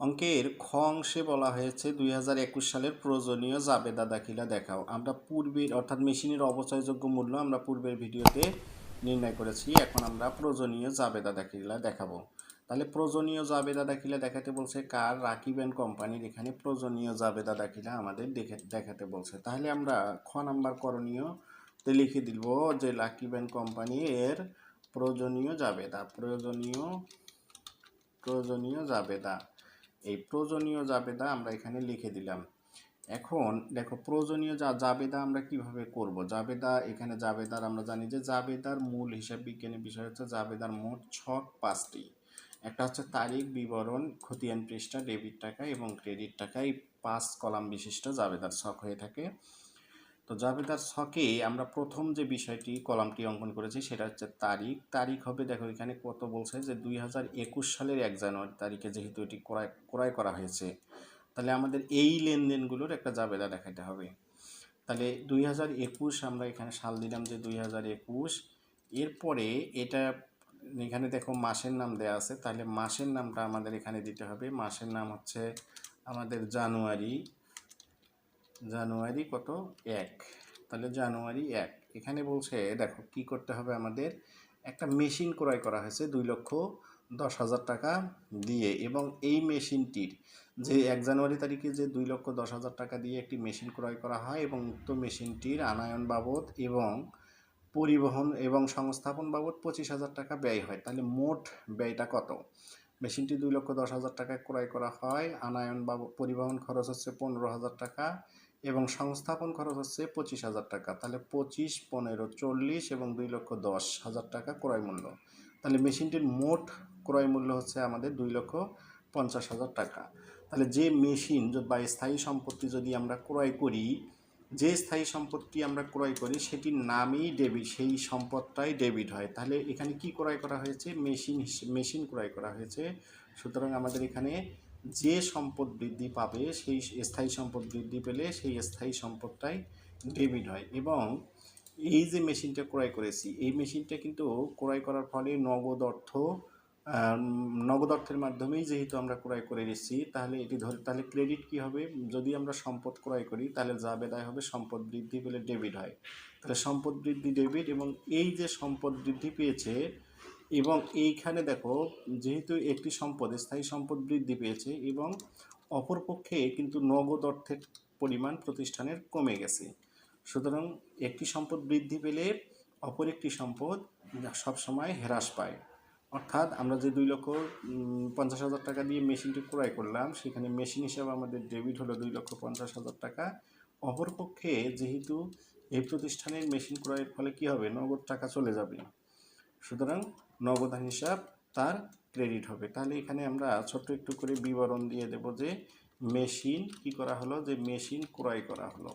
অঙ্কের খ অংশে বলা হয়েছে দুই হাজার একুশ সালের প্রয়োজনীয় জাবেদা দাখিলা দেখাও। আমরা পূর্বের অর্থাৎ মেশিনের অবচয়যোগ্য মূল্য আমরা পূর্বের ভিডিওতে নির্ণয় করেছি, এখন আমরা প্রয়োজনীয় জাবেদা দাখিলা দেখাবো। তাহলে প্রয়োজনীয় জাবেদা দাখিলা দেখাতে বলছে কার? রাকিব অ্যান্ড কোম্পানির এখানে প্রয়োজনীয় জাবেদা দাখিলা আমাদের দেখে, দেখাতে বলছে। তাহলে আমরা খ নাম্বার করণীয় তে লিখে দিব যে রাকিব অ্যান্ড কোম্পানি এর প্রয়োজনীয় জাবেদা, প্রয়োজনীয় প্রয়োজনীয় জাবেদা। এই প্রয়োজনীয় জাবেদা আমরা এখানে লিখে দিলাম। এখন দেখো, প্রয়োজনীয় যা জাবেদা আমরা কীভাবে করব? জাবেদা, এখানে জাবেদার আমরা জানি যে জাবেদার মূল হিসাব বিজ্ঞানের বিষয় হচ্ছে জাবেদার মোট ছক পাঁচটি। একটা হচ্ছে তারিখ, বিবরণ, খতিয়ান পৃষ্ঠা, ডেবিট টাকা এবং ক্রেডিট টাকা। এই পাঁচ কলাম বিশিষ্ট জাবেদার ছক হয়ে থাকে। তো জাবেদার ছকে আমরা প্রথম যে বিষয়টি, কলামটি অঙ্কন করেছি, সেটা হচ্ছে তারিখ। তারিখ হবে, দেখো এখানে কত বলছে যে দুই হাজার একুশ সালের এক জানুয়ারি তারিখে যেহেতু এটি ক্রয় ক্রয় করা হয়েছে, তাহলে আমাদের এই লেনদেনগুলোর একটা জাবেদা দেখাতে হবে। তাহলে দুই হাজার একুশ আমরা এখানে সাল দিলাম যে দুই হাজার একুশ, এরপরে এটা এখানে দেখো মাসের নাম দেয়া আছে, তাহলে মাসের নামটা আমাদের এখানে দিতে হবে। মাসের নাম হচ্ছে আমাদের জানুয়ারি জানুয়ারি কত? এক। তাহলে জানুয়ারি এক। এখানে বলছে, দেখো, কি করতে হবে আমাদের? একটা মেশিন ক্রয় করা হয়েছে দুই লক্ষ দশ হাজার টাকা দিয়ে এবং এই মেশিনটির যে এক জানুয়ারি তারিখে যে দুই লক্ষ দশ হাজার টাকা দিয়ে একটি মেশিন ক্রয় করা হয় এবং উক্ত মেশিনটির আনায়ন বাবদ এবং পরিবহন এবং সংস্থাপন বাবদ পঁচিশ হাজার টাকা ব্যয় হয়। তাহলে মোট ব্যয়টা কত? মেশিনটি দুই লক্ষ দশ হাজার টাকায় ক্রয় করা হয়। আনায়ন বাবদ, পরিবহন খরচ হচ্ছে পনেরো হাজার টাকা। এবং সংস্থাপন খরচ হচ্ছে পঁচিশ হাজার টাকা। তাহলে পঁচিশ, পনেরো, চল্লিশ এবং দুই লক্ষ দশ হাজার টাকা ক্রয় মূল্য। তাহলে মেশিনটির মোট ক্রয় মূল্য হচ্ছে আমাদের দুই লক্ষ পঞ্চাশ হাজার টাকা। তাহলে যে মেশিন বা স্থায়ী সম্পত্তি যদি আমরা ক্রয় করি, যে স্থায়ী সম্পত্তি আমরা ক্রয় করি, সেটির নামই ডেবিট সেই সম্পদটাই ডেবিট হয়। তাহলে এখানে কি ক্রয় করা হয়েছে? মেশিন মেশিন ক্রয় করা হয়েছে। সুতরাং আমাদের এখানে যে সম্পদ বৃদ্ধি পাবে, সেই স্থায়ী সম্পদ বৃদ্ধি পেলে সেই স্থায়ী সম্পদটাই ডেবিট হয়। এবং এই যে মেশিনটা ক্রয় করেছি, এই মেশিনটা কিন্তু ক্রয় করার ফলে নগদ অর্থ নগদ অর্থের মাধ্যমেই যেহেতু আমরা ক্রয় করে নিচ্ছি, তাহলে এটি ধরে, তাহলে ক্রেডিট কি হবে? যদি আমরা সম্পদ ক্রয় করি, তাহলে যা বেদায় হবে সম্পদ বৃদ্ধি পেলে ডেবিট হয়। তাহলে সম্পদ বৃদ্ধি ডেবিট এবং এই যে সম্পদ বৃদ্ধি পেয়েছে এবং এইখানে দেখো, যেহেতু একটি সম্পদ, স্থায়ী সম্পদ বৃদ্ধি পেয়েছে এবং অপরপক্ষে কিন্তু নগদ অর্থের পরিমাণ প্রতিষ্ঠানের কমে গেছে। সুতরাং একটি সম্পদ বৃদ্ধি পেলে অপর একটি সম্পদ সবসময় হ্রাস পায়। অর্থাৎ আমরা যে দুই লক্ষ পঞ্চাশ হাজার টাকা দিয়ে মেশিনটি ক্রয় করলাম, সেখানে মেশিন হিসাবে আমাদের ডেবিট হলো দুই লক্ষ পঞ্চাশ হাজার টাকা। অপরপক্ষে যেহেতু এই প্রতিষ্ঠানের মেশিন ক্রয়ের ফলে কি হবে? নগদ টাকা চলে যাবে। সুতরাং নগদান হিসাব তার ক্রেডিট হবে। তাহলে এখানে আমরা ছোট্ট একটু করে বিবরণ দিয়ে দেব যে মেশিন কি করা হলো? যে মেশিন ক্রয় করা হলো।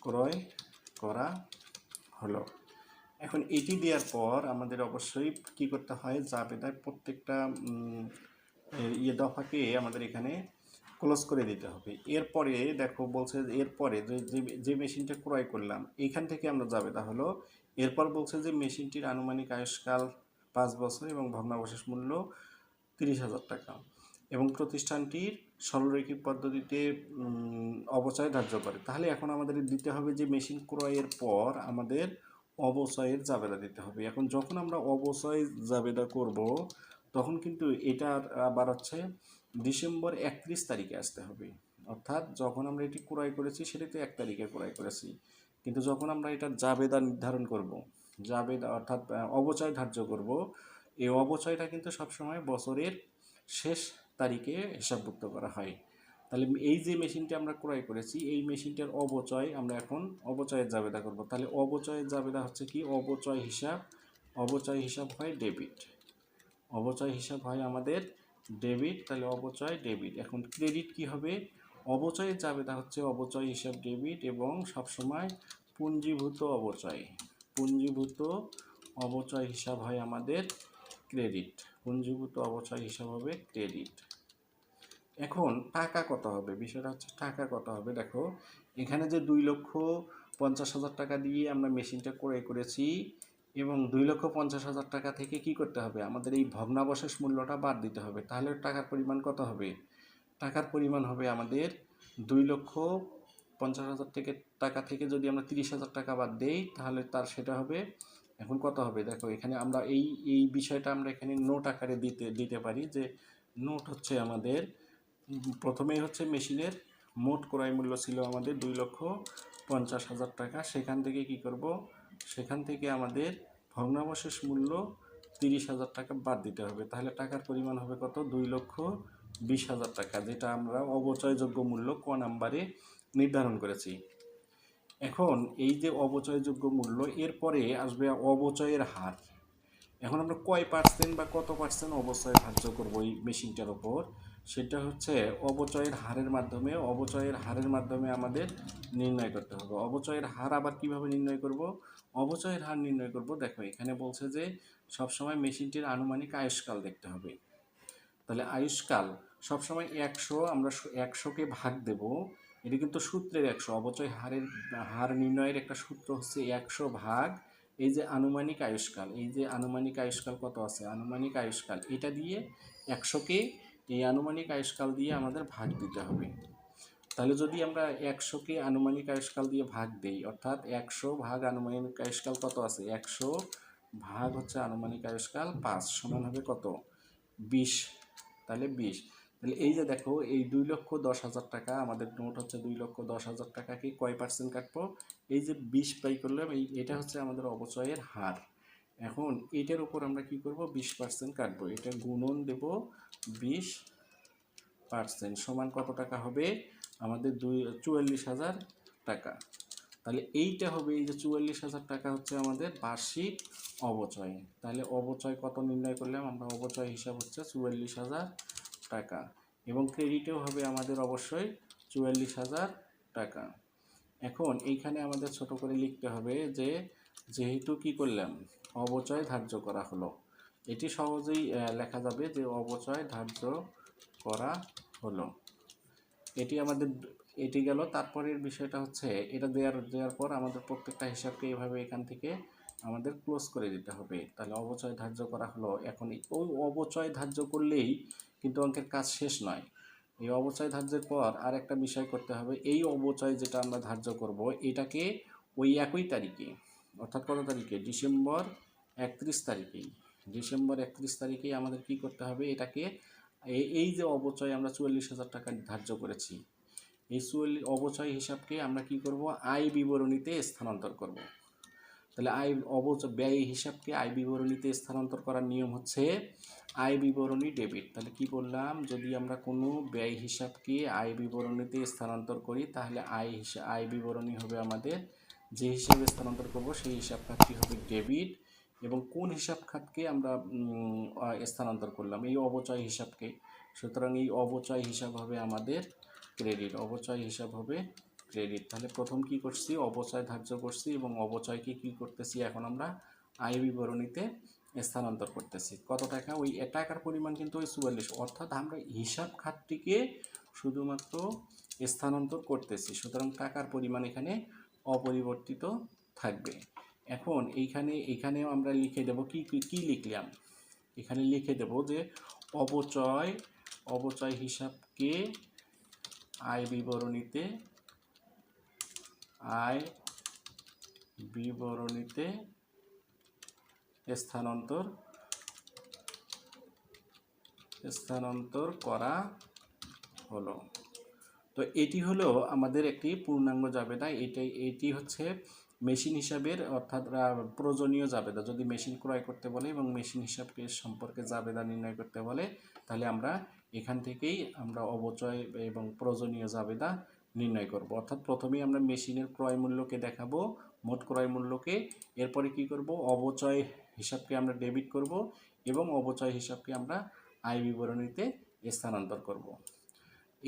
ক্রয় করা হলো। এখন এটি দেওয়ার পর আমাদের অবশ্যই কি করতে হয়? জাবেদায় প্রত্যেকটা ইয়ে দফাকে আমাদের এখানে ক্লোজ করে দিতে হবে। এরপরে দেখো বলছে এরপরে যে, যে- মেশিনটা ক্রয় করলাম এইখান থেকে আমরা যাবে তাহলে এরপর বলছে যে মেশিনটির আনুমানিক আয়ুষ্কাল পাঁচ বছর এবং ভগ্নাবশেষ মূল্য তিরিশ হাজার টাকা। এবং প্রতিষ্ঠানটির সরলরৈখিক পদ্ধতিতে অবচয় ধার্য করে। তাহলে এখন আমাদের দিতে হবে যে মেশিন ক্রয়ের পর আমাদের অবচয়ের জাবেদা দিতে হবে। এখন যখন আমরা অবচয় জাবেদা করব, তখন কিন্তু এটা আবার হচ্ছে ডিসেম্বর একত্রিশ তারিখে আসতে হবে। অর্থাৎ যখন আমরা এটি ক্রয় করেছি সেটি তো এক তারিখে ক্রয় করেছি। কিন্তু যখন আমরা এটার জাবেদা নির্ধারণ করব জাবেদা অর্থাৎ অবচয় ধার্য করব। এই অবচয়টা কিন্তু সবসময় বছরের শেষ তারিখে হিসাবভুক্ত করা হয়। তাহলে এই যে মেশিনটি আমরা ক্রয় করেছি, এই মেশিনটার অবচয় আমরা এখন অবচয়ের জাবেদা করব। তাহলে অবচয়ের জাবেদা হচ্ছে কি? অবচয় হিসাব অবচয় হিসাব হয় ডেবিট। অবচয় হিসাব হয় আমাদের ডেবিট, তাহলে অবচয় ডেবিট। এখন ক্রেডিট কি হবে? অবচয়ের জাবেদা হচ্ছে অবচয় হিসাব ডেবিট এবং সবসময় পুঞ্জীভূত অবচয়। পুঞ্জীভূত অবচয় হিসাব হয় আমাদের ক্রেডিট পুঞ্জীভূত অবচয় হিসাব হবে ক্রেডিট এখন টাকা কত হবে? বিষয়টা হচ্ছে টাকা কত হবে? দেখো, এখানে যে দুই লক্ষ পঞ্চাশ হাজার টাকা দিয়ে আমরা মেশিনটা ক্রয় করেছি এবং দুই লক্ষ পঞ্চাশ হাজার টাকা থেকে কি করতে হবে? আমাদের এই ভগ্নাবশেষ মূল্যটা বাদ দিতে হবে। তাহলে টাকার পরিমাণ কত হবে? টাকার পরিমাণ হবে আমাদের দুই লক্ষ পঞ্চাশ হাজার থেকে টাকা থেকে যদি আমরা তিরিশ হাজার টাকা বাদ দেই, তাহলে তার সেটা হবে, এখন কত হবে? দেখো, এখানে আমরা এই এই বিষয়টা আমরা এখানে নোট আকারে দিতে দিতে পারি যে নোট হচ্ছে আমাদের, প্রথমেই হচ্ছে মেশিনের মোট ক্রয় মূল্য ছিল আমাদের দুই লক্ষ পঞ্চাশ হাজার টাকা। সেখান থেকে কি করব? সেখান থেকে আমাদের ভগ্নাবশেষ মূল্য তিরিশ হাজার টাকা বাদ দিতে হবে। তাহলে টাকার পরিমাণ হবে কত? দুই লক্ষ বিশ হাজার টাকা, যেটা আমরা অবচয়যোগ্য মূল্য ক নাম্বারে নির্ধারণ করেছি। এখন এই যে অবচয়যোগ্য মূল্য, এরপরে আসবে অবচয়ের হার। এখন আমরা কয় পার্সেন্ট বা কত পার্সেন্ট অবচয় ধার্য করব এই মেশিনটার ওপর? সেটা হচ্ছে অবচয়ের হারের মাধ্যমে অবচয়ের হারের মাধ্যমে আমাদের নির্ণয় করতে হবে। অবচয়ের হার আবার কীভাবে নির্ণয় করব? অবচয়ের হার নির্ণয় করব, দেখো, এখানে বলছে যে সবসময় মেশিনটির আনুমানিক আয়ুষ্কাল দেখতে হবে। তাহলে আয়ুষ্কাল সবসময় একশো, আমরা একশোকে ভাগ দেব। এটা কিন্তু সূত্রের একশো, অবচয় হারের, হার নির্ণয়ের একটা সূত্র হচ্ছে একশো ভাগ এই যে আনুমানিক আয়ুষ্কাল। এই যে আনুমানিক আয়ুষ্কাল কত আছে? আনুমানিক আয়ুষ্কাল এটা দিয়ে একশোকে এই আনুমানিক আয়ুষ্কাল দিয়ে আমাদের ভাগ দিতে হবে। তাহলে যদি আমরা একশোকে আনুমানিক আয়ুষ্কাল দিয়ে ভাগ দেই, অর্থাৎ একশো ভাগ আনুমানিক আয়ুষ্কাল কত আছে? একশো ভাগ হচ্ছে আনুমানিক আয়ুষ্কাল পাঁচ সমান হবে কত? বিশ। তাহলে বিশ। তাহলে এই যে দেখো, এই দুই লক্ষ দশ হাজার টাকা, আমাদের নোট হচ্ছে দুই লক্ষ দশ হাজার টাকাকে কয় পার্সেন্ট কাটবো? এই যে বিশ বাই করলাম, এই, এটা হচ্ছে আমাদের অবচয়ের হার। এখন এটার উপর আমরা কি করব? বিশ পার্সেন্ট কাটবো। এটা গুণন দেব বিশ পার্সেন্ট সমান কত টাকা হবে? আমাদের দুই, চুয়াল্লিশ হাজার টাকা। তাহলে এইটা হবে, এই যে চুয়াল্লিশ হাজার টাকা হচ্ছে আমাদের বার্ষিক অবচয়। তাহলে অবচয় কত নির্ণয় করলাম? আমরা অবচয় হিসাব হচ্ছে চুয়াল্লিশ হাজার টাকা এবং ক্রেডিটেও হবে আমাদের অবশ্যই চুয়াল্লিশ হাজার টাকা। এখন এইখানে আমাদের ছোট করে লিখতে হবে যে, যেহেতু কি করলাম? অবচয় ধার্য করা হলো। এটি সহজেই লেখা যাবে যে অবচয় ধার্য করা হলো। এটি আমাদের, এটি গেল। তারপরের বিষয়টা হচ্ছে, এটা দেওয়ার দেওয়ার পর আমাদের প্রত্যেকটা হিসাবকে এইভাবে এখান থেকে আমাদের ক্লোজ করে দিতে হবে। তাহলে অবচয় ধার্য করা হলো। এখন ওই অবচয় ধার্য করলেই কিন্তু অঙ্কের কাজ শেষ নয়। এই অবচয় ধার্যের পর আর একটা বিষয় করতে হবে। এই অবচয় যেটা আমরা ধার্য করব, এটাকে ওই একই তারিখে, অর্থাৎ কত তারিখে? ডিসেম্বর একত্রিশ তারিখেই ডিসেম্বর একত্রিশ তারিখেই আমাদের কি করতে হবে? এটাকে এই যে অবচয় আমরা চুয়াল্লিশ হাজার টাকা ধার্য করেছি, এই চুয়াল্লিশ, অবচয় হিসাবকে আমরা কি করব? আয় বিবরণীতে স্থানান্তর করব। তাহলে আয় অবচয় ব্যয় হিসাবকে আয় বিবরণীতে স্থানান্তর করার নিয়ম হচ্ছে আয় বিবরণী ডেবিট। তাহলে কি বললাম? যদি আমরা কোনো ব্যয় হিসাবকে আয় বিবরণীতে স্থানান্তর করি, তাহলে আয় হিসাব আয় বিবরণী হবে আমাদের যে হিসাবে স্থানান্তর করব, সেই হিসাব খাতটি হবে ডেবিট। এবং কোন হিসাব খাতকে আমরা স্থানান্তর করলাম? এই অবচয় হিসাবকে। সুতরাং এই অবচয় হিসাব হবে আমাদের ক্রেডিট। অবচয় হিসাব হবে ক্রেডিট তাহলে প্রথম কি করছি? অবচয় ধার্য করছি এবং অবচয়কে কি করতেছি? এখন আমরা আয় বিবরণীতে স্থানান্তর করতেছি। কত টাকা? ওই টাকার পরিমাণ কিন্তু ওই চুয়াল্লিশ। অর্থাৎ আমরা হিসাব খাতটিকে শুধুমাত্র স্থানান্তর করতেছি। সুতরাং টাকার পরিমাণ এখানে অপরিবর্তিত থাকবে। এখন এইখানে এখানেও আমরা লিখে দেব কি কি লিখলাম? এখানে লিখে দেব যে অবচয় অবচয় হিসাবকে আয় বিবরণীতে আয় বিবরণীতে স্থানান্তর স্থানান্তর করা হলো। তো এটি হলো আমাদের একটি পূর্ণাঙ্গ জাবেদা এটাই এটি হচ্ছে মেশিন হিসাবের অর্থাৎ প্রয়োজনীয় জাবেদা যদি মেশিন ক্রয় করতে বলে এবং মেশিন হিসাবকে সম্পর্কে জাবেদা নির্ণয় করতে বলে, তাহলে আমরা এখান থেকেই আমরা অবচয় এবং প্রয়োজনীয় জাবেদা নির্ণয় করব। অর্থাৎ প্রথমেই আমরা মেশিনের ক্রয় মূল্যকে দেখাবো, মোট ক্রয় মূল্যকে। এরপরে কি করব? অবচয় হিসাবকে আমরা ডেবিট করব এবং অবচয় হিসাবকে আমরা আয় বিবরণীতে স্থানান্তর করব।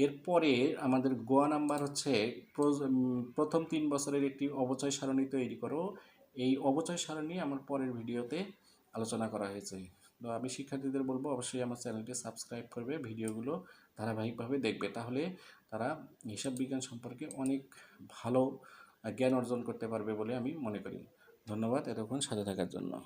এরপরে আমাদের গোয়া নাম্বার হচ্ছে প্রথম তিন বছরের একটি অবচয় সারণী তৈরি করো। এই অবচয় সারণী আমার পরের ভিডিওতে আলোচনা করা হয়েছে। তো আমি শিক্ষার্থীদের বলব, অবশ্যই আমার চ্যানেলটি সাবস্ক্রাইব করবে, ভিডিওগুলো ধারাবাহিকভাবে দেখবে। তাহলে তারা হিসাব বিজ্ঞান সম্পর্কে অনেক ভালো জ্ঞান অর্জন করতে পারবে বলে আমি মনে করি। ধন্যবাদ এতক্ষণ সাথে থাকার জন্য।